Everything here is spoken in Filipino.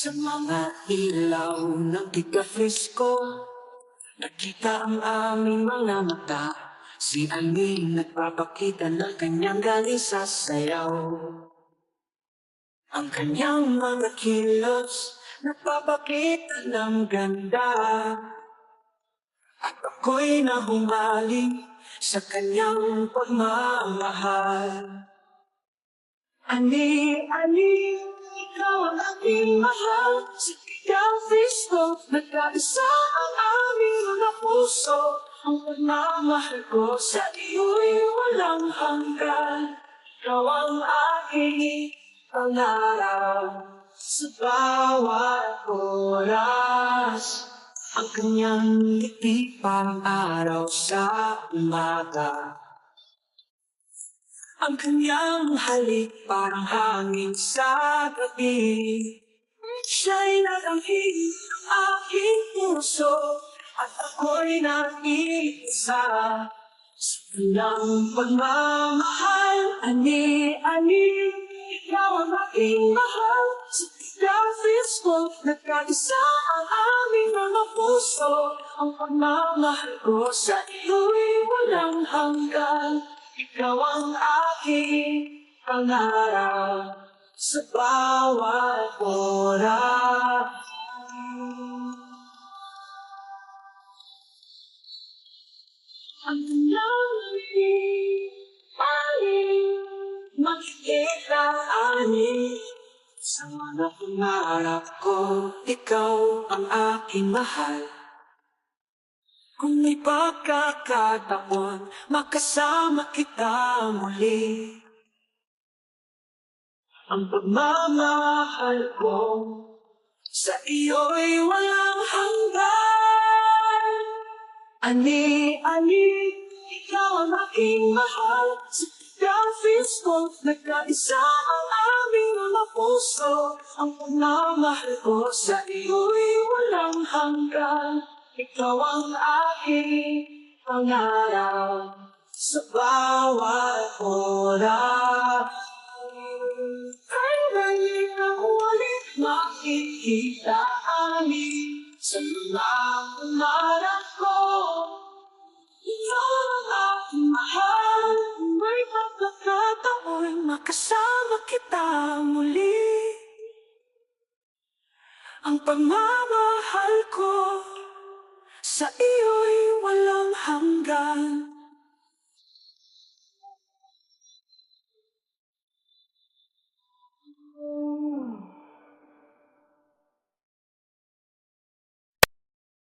Sa mga ilaw ng kikafrisko Nakita ang aming mga mata. Si Aling nagpapakita ng kanyang galing sa sayaw. Ang kanyang mga kilos Nagpapakita ng ganda. At ako'y nahumaling sa kanyang pagmamahal. Ani, ani, ikaw ang aking mahal. Sa kanyang Kristo Nagkaisa ang aming mga puso. Ang pagmamahal ko sa iyo'y walang hanggan. Ikaw ang aking pangarap Sa bawat oras Ang kanyang ngiti parang araw sa umaga ang kanyang halik parang hangin sa gabi. Siya'y nalanghig ng aking puso At ako'y nag-iisa. Sa kanyang pagmamahal Ani-ani Ikaw ang aking mahal. Sa kanyang Kristo Nagkagisa ang aming mga puso. Ang pagmamahal ko sa iyo'y walang hanggan ikaw ang aking pangarap sa bawat oras. Ang lamig, paling makikita ani sa mga pangarap ko, ikaw ang aking mahal. Kung may pagkakataon, makasama kita muli. Ang pagmamahal ko sa iyo'y walang hanggan. Ani, ani, ikaw ang aking mahal. Sa kanyang Kristo, nagkaisa ang aming mga puso. Ang pagmamahal ko sa iyo'y walang hanggan. Ikaw ang aking pangarap sa bawat oras. Kailan ang ulit makikita amin sa mga pangarap ko? Ikaw ang aking mahal, may pagkakataon makasama kita muli. Ang pagmamahal ko sa iyo'y walang hanggan.